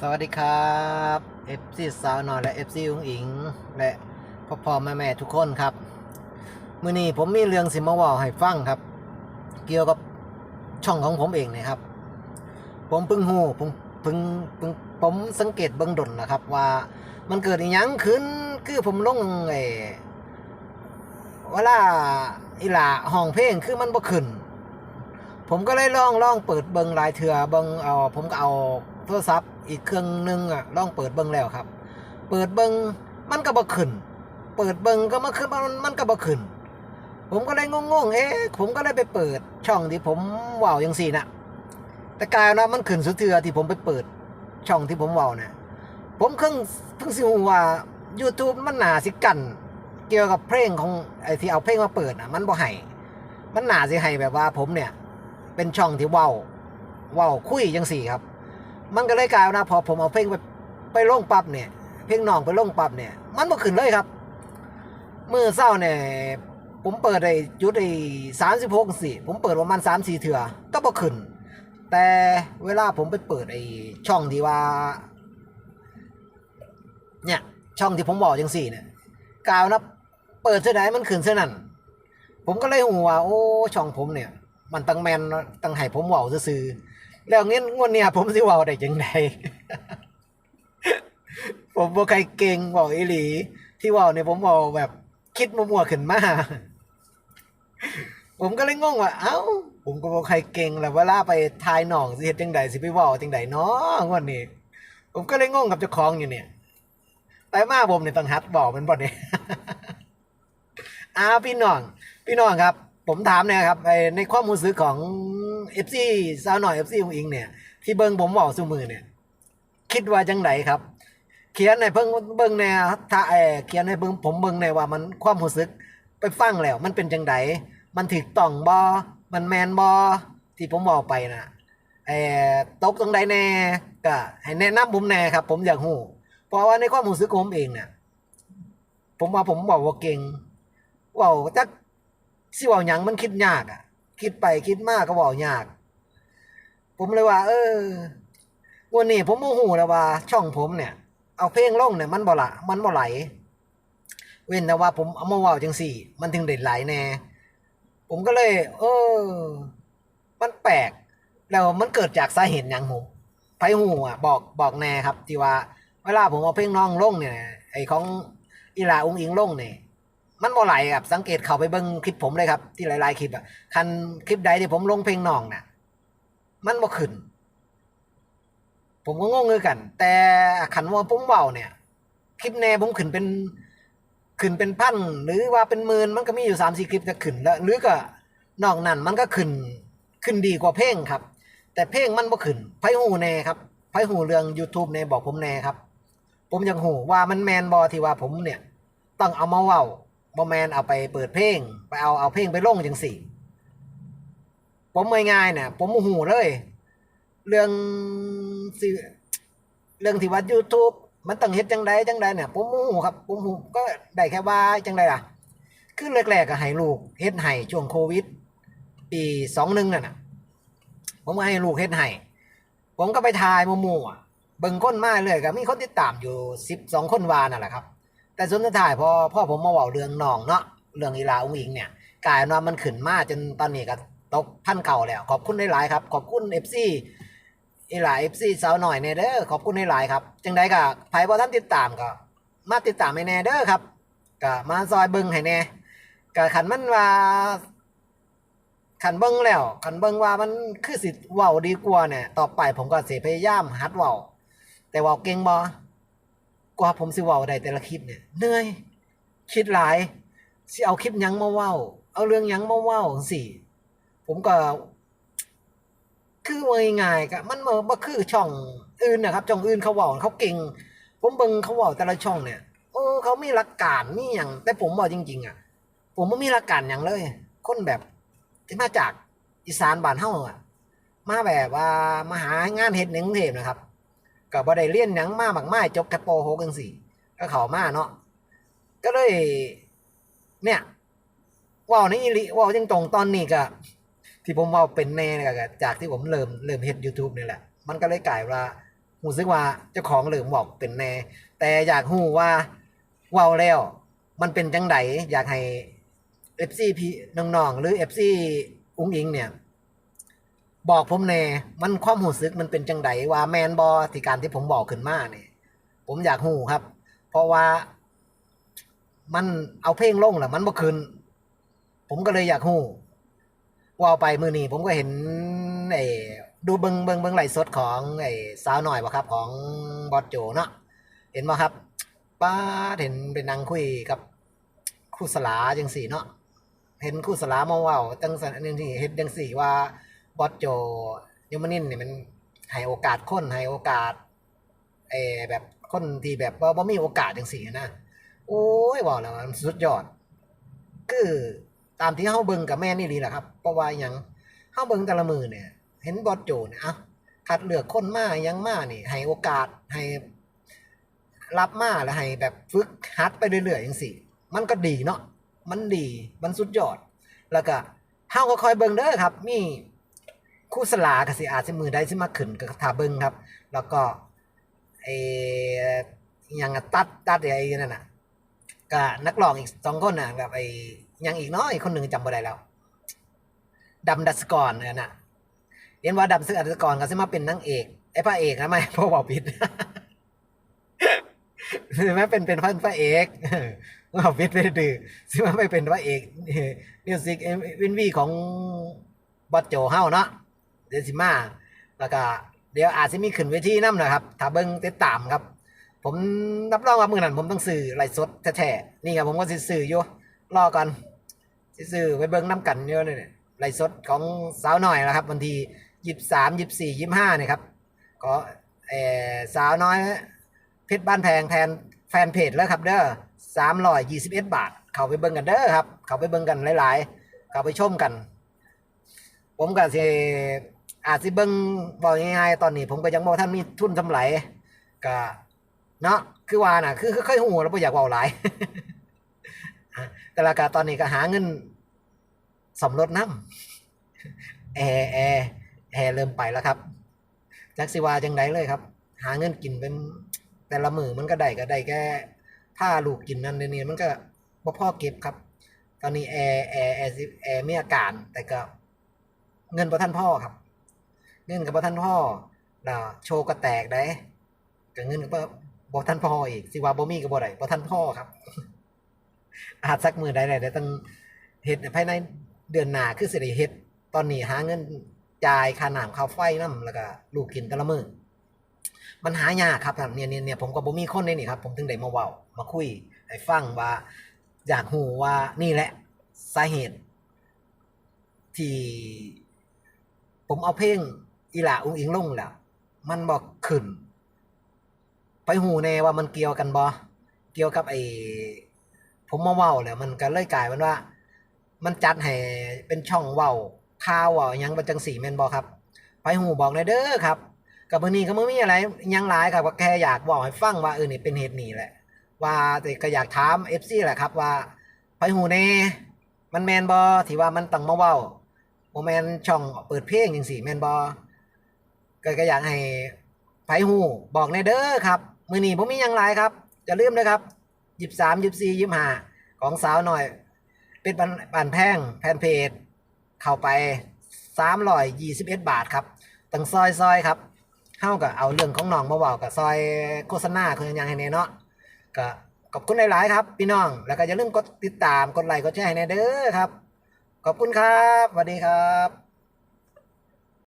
สวัสดีครับเอฟซีสาวหน่อยและเอฟซีอุงอิง และพ่อพ่อแม่แม่ทุกคนครับมื่อนี้ผมมีเรื่องสิมาว่าให้ฟังครับ เกี่ยวกับช่องของผมเองนะครับ ผมเพิ่งหูผมเพิ่งเพิ่งผมสังเกตเบื้องดนนะครับ ว่ามันเกิดอีหยังขึ้นคือผมลงไอ้เวลาอีหลาห้องเพลงคือมันบ่ขึ้น ผมก็เลยลองลองเปิดเบิงหลายเถื่อเบิงเอาผมก็เอา โทรศัพท์อีกเครื่องหนึงอะลองเปิดเบิงแล้วครับ เปิดเบิงมันก็บ่ขึ้น เปิดเบิงก็มาขึ้นมันมันก็บ่ขึ้น ผมก็เลยงงๆเอ๊ะผมก็เลยไปเปิดช่องที่ผมว่าวยังสี่น่ะแต่กลายนะมันขึ้นสุดเถื่อที่ผมไปเปิดช่องที่ผมว่าวเนี่ยผมเพิ่งเพิ่งสิรู้ว่า YouTube มันหนาสิกัน เกี่ยวกับเพลงของไอที่เอาเพลงมาเปิดอะมันบ่ให้มันหนาสิให้แบบว่าผมเนี่ย เป็นช่องที่ว้าเว้าคุยจังสี่ครับ มันก็เลยกลายนะพอผมเอาเพลงไปไปลงปั๊บเนี่ย เพลงน้องไปลงปั๊บเนี่ย มันบ่ขึ้นเลยครับมือเศร้าเนี่ยผมเปิดไอ้จุดไอ้สามสิบหกสี่ผมเปิดประมาณสามสี่เถื่อก็บ่ขึ้น แต่เวลาผมไปเปิดไอ้ช่องที่ว่า เนี่ย ช่องที่ผมบอกจังสี่เนี่ยกล่าวนะเปิดเท่าไหนมันขึ้นเท่านั้น ผมก็เลยหูว่าโอ้ช่องผมเนี่ย มันตั้งแมนตั้งให้ผมเว้าซื่อ แล้วเงี้ยงวดเนี่ยผมสิว้าได้จังไดผมบ่ใครเก่งเว้าอีหลี ที่ว้าเนี่ยผมเว้าแบบคิดมั่วๆขึ้นมา ผมก็เลยงงว่า เอ้า ผมก็บ่ใครเก่งแล้วเวลาไปทายหนองสิเฮ็ดจังไดสิไปว้าจังไดเนาะงวดนี้ผมก็เลยงงกับเจ้าของอยู่เนี่ยแต่มาผมเนี่ยต้องหัดบอกมันบ่เนี่ยอ้าวพี่น้อง พี่น้องครับ ผมถามเนี่ยครับไอ้ในความรู้สึกของ FC สาวหน่อย FC ของอิงเนี่ย ที่เบิ่งผมเว้าซุมือเนี่ย คิดว่าจังไดครับ เขียนในเพิ่งเบิ่งแนวถ้าเอเขียนในเบิ่งผมเบิ่งในว่ามันความรู้สึกไปฟังแล้ว มันเป็นจังไดมันถูกต้องบ่มันแมนบ่ที่ผมบอกไปนะเออตกตรงใดแน่ก็ให้แนะนำผมแน่ครับ ผมอยากฮู้เพราะว่าในความรู้สึกของผมเองเนี่ยผมว่าผมบอกว่าเก่งว่าจัก สิว้าหยังมันคิดยากอะ คิดไปคิดมากก็ว้ายาก ผมเลยว่า เออวันนี้ผมโมโหแล้วว่า ช่องผมเนี่ย เอาเพลงลงเนี่ยมันบ่ละมันบ่ไหล เว้นแต่ว่าผมเอามาว้าจังสี่ มันถึงได้ไหลแน่ผมก็เลย เออ มันแปลกแล้วมันเกิดจากสาเหตุหยังผมไผหูอะ บอกบอกแน่ครับที่ว่า เวลาผมเอาเพลงน้องลงเนี่ย ไอของอีลาอุงอิงลงเนี่ย มันบ่ไหลครับ สังเกตเข้าไปเบิ่งคลิปผมเลยครับ ที่หลาย ๆ คลิปอะคันคลิปใดที่ผมลงเพลงน้องน่ะ มันบ่ขึ้น ผมก็งงคือกัน แต่ขันว่าผมเว้าเนี่ย คลิปแน่ผมขึ้นเป็นขึ้นเป็นพันหรือว่าเป็นหมื่นมันก็มีอยู่สามสี่คลิปจะขึ้นแล้วหรือก็นอกนั้นมันก็ขึ้นขึ้นดีกว่าเพลงครับ แต่เพลงมันบ่ขึ้นไผหูแน่ครับไผหูเรื่อง YouTube แน่บอกผมแน่ครับ ผมยากหูว่ามันแมนบอที่ว่าผมเนี่ย ต้องเอามาเว้า บ่แมนเอาไปเปิดเพลง ไปเอาเอาเพลงไปลงจังสี่ผมง่ายๆเนี่ยผมโมโหเลย เรื่องสิเรื่องที่ว่า YouTube มันต้องเฮ็ดจังใดจังใดเนี่ยผมโมโหครับผมโมโหก็ได้แค่ว่าจังใดล่ะ คือแรกๆก็ให้ลูกเฮ็ดให้ช่วงโควิด ปี21นั่นน่ะ ผมก็ให้ลูกเฮ็ดให้ผมก็ไปถ่ายโมั่เบิ่งคนมาเรื่อยก็มีคนติดตามอยู่12คนวานั่นแหละครับ แต่สุดท้ายพอพ่อผมมาเว้าเรื่องน้องเนาะเรื่องอีลาอุ้งอิงเนี่ยกลายนว่ามันขึ้นมาจนตอนนี้ก็ตกพันเก่าแล้ว ขอบคุณหลายๆครับ ขอบคุณ FC อีหลาย FC สาวหน่อยแน่เด้อขอบคุณหลายๆครับจังไดก็ไผบ่ทันติดตามก็ มาติดตามให้แน่เด้อครับก็มาซอยเบิ่งให้แน่ก็คันมันว่าคันเบิ่งแล้วคันเบิ่งว่ามันคือสิเว้าดีกว่าเนี่ย ต่อไปผมก็เสิพยายามหัดเว้าแต่เว้าเก่งบ่ กว่าผมสิเว้าได้แต่ละคลิปเนี่ยเหนื่อยคิดหลายสิเอาคลิปยังมาเว้า เอาเรื่องยังมาเว้าจังซี่ผมก็ คือว่าง่ายๆก็มันบ่คือช่องอื่นนะครับช่องอื่นเขาเว้าเขาเก่ง ผมเบิ่งเขาเว้าแต่ละช่องเนี่ยเออเขามีหลักการมีหยังแต่ผมบอกจริง ๆ อะ ผมบ่มีหลักการหยังเลย คนแบบที่มาจากอีสานบ้านเฮาอะ มาแบบว่ามาหางานเฮ็ดในกรุงเทพนะครับ ก็บ่ได้เรียนหยังมามากมายจบแค่ป .6 จังซี่ก็เข้ามาเนาะก็เลย เนี่ยว้าในอีลีเว้าจริงตรงตอนนี้ก็ที่ผมว้าเป็นแน่เนี่ยก็จากที่ผมเริ่มเริ่มเฮ็ด YouTube นี่แหละ มันก็เลยกลายว่าหูซึกว่าเจ้าของเหลืมบอกเป็นแน่ แต่อยากหูว่าว้าแล้ว มันเป็นจังไดอยากให้ FC พี่น้องๆหรือ FC อุ้งอิงเนี่ย บอกผมแน่มันความหูซึกมันเป็นจังไดว่าแมนบอที่การที่ผมบอกขึ้นมาเนี่ยผมอยากหูครับ เพราะว่ามันเอาเพลงลงแล้วมันบ่ขึ้น ผมก็เลยอยากหูว่าไปมือนี้ผมก็เห็นไอ้ดูเบิงเบิงเบิงไหลสดของไอ้สาวหน่อยบ่ครับ ของบอสโจเนาะเห็นบ่ครับป้าเห็นเป็นนางคุยกับครูสลาจังสี่เนาะเห็นครูสลามาเว้าจังสันอันนี้ที่เห็นจังสี่ว่า บอสโจยมนินเนี่ยมันให้โอกาสคนให้โอกาสเอแบบคนที่แบบว่าบ่มีโอกาสจังสี่นะโอ้ยบอกแล้วมันสุดยอด คือตามที่เฮาเบิ่งกับแม่นี่ดีแหละครับเพราะว่ายังเฮาเบิ่งแต่ละมือเนี่ย เห็นบอสโจเนี่ยอะคัดเลือกคนมายังมานี่ให้โอกาสให้รับมาแล้วให้แบบฝึกฮัดไปเรื่อยๆจังซี่ มันก็ดีเนาะมันดีมันสุดยอด แล้วก็เฮาก็คอยเบิ่งเด้อครับมี คู่สลาก็สิอาจสิมือใดสิมาขึ้นก็ถ้าเบิงครับ แล้วก็ไอ้ยังตัดตัดไอ้นั่นน่ะก็นักร้องอีกสองคนน่ะกับไอ้ยังอีกเนาะอีกคนหนึ่งจำบ่ได้แล้วดำดัสกรเนี่ยน่ะเรียนว่าดำซึกอัสกรก็สิมาเป็นนางเอกไอ้พระเอกนะไม่เพราะบอกผิดสิมาเป็นเป็นพระเอกว่าผิดไปดื้อสิมาไม่เป็นพระเอกมิวสิกวินวีของบอสโจเฮาเนาะ ดี๋ยวสิมาแล้วก็เดี๋ยวอาจจะมีขึ้นเวทีน้ำนะครับ ถ้าเบิ่งติดตามครับ ผมรับรองว่ามือนั้นผมต้องซื้อไลฟ์สดแท้ๆนี่ครับผมก็สิซื้ออยู่รอก่อนสิซื้อไปเบิ่งน้ำกันเยอะเนี่ยไลฟ์สดของสาวน้อยนะครับวันที่ยี่สามยี่สี่ยี่ห้าเนี่ยครับก็เออสาวน้อยเพชรบ้านแพงแทนแฟนเพจแล้วครับเด้อสามร้อยยี่สิบเอ็ดบาท เข้าไปเบิ่งกันเด้อครับ เข้าไปเบิ่งกันหลาย ๆ เข้าไปชมกัน ผมก็สิ อาจสิเบิ่งบอกง่ายๆตอนนี้ ผมก็ยังบ่ท่านมีทุนสำไหลก็เนาะคือว่าน่ะ คือคือเคยหูแล้วบ่อยากเว้าหลายแต่ละกาตอนนี้ก็หาเงินสมรถน้ำแอร์แอร์แอร์เริ่มไปแล้วครับจักสิวาจังไดเลยครับ หาเงินกินเป็นแต่ละมือมันก็ได้ก็ได้แค่ผ้าลูกกินนั่นนี่มันก็บ่พอเก็บครับ ตอนนี้แอร์แอร์แอร์แอร์มีอาการแต่ก็เงินบ่ทันพ่อครับ เงินกับบ่ทันพ่อแล้วโชว์ก็แตกได้ก็เงินก็บ่ทันพ่ออีกสิว่าบ่มีก็บ่ได้บ่ทันพ่อครับ อาจสักมือใดๆได้ต้องเฮ็ดภายในเดือนหน้าคือสิได้เฮ็ดตอนนี้หาเงินจ่ายค่าน้ำค่าไฟนํแล้วก็ลูกกินแต่ละมื้อมันหายากครับเนี่ยเนี่ยเนี่ยผมก็บ่มีคนในนี่ครับ ผมถึงได้มาเว้ามาคุยให้ฟังว่า อยากรู้ว่านี่แหละสาเหตุที่ผมเอาเพลง อีหลาอุ้งอิงลงแล้วมันบอกขึ้น ไปหูแน่ว่ามันเกี่ยวกันบ่เกี่ยวกับไอ้ผมมาเว้าแล้วมันก็เลยกลายเป็นว่า มันจัดให้เป็นช่องเว้าข่าวเว้ายังเป็นจังสี่แมนบ่ครับ ไปหูบอกในอยเด้อครับกับมือนี้ก็บ่มีอะไรยังหลายครับก็แค่อยากบอกให้ฟังว่าเออนี่เป็นเหตุนี้แหละ ว่าแต่ก็อยากถาม FC แหละครับ ว่า ไปหูแน่มันแมนบ่ที่ว่ามันต้งมาเว้าบ่แมนช่องเปิดเพลงจังซี่แมนบ่ ก็ก็อยากให้ไผหูบอกในเด้อครับ มือนี้บ่มีหยังหลายครับอย่าลืมนะครับ23 24 25ของสาวหน่อย เป็นบันบันแพงแฟนเพจเข้าไป321บเอ็ดบาทครับตั้งซอยซอยครับเฮาก็เอาเรื่องของน้องมาเว้ากับซอยโฆษณาคือหยังให้แน่เนาะก็ขอบคุณหลายๆครับ พี่น้องแล้วก็อย่าลืมกดติดตามกดไลค์กดแชร์ให้แน่เด้อครับ ขอบคุณครับสวัสดีครับ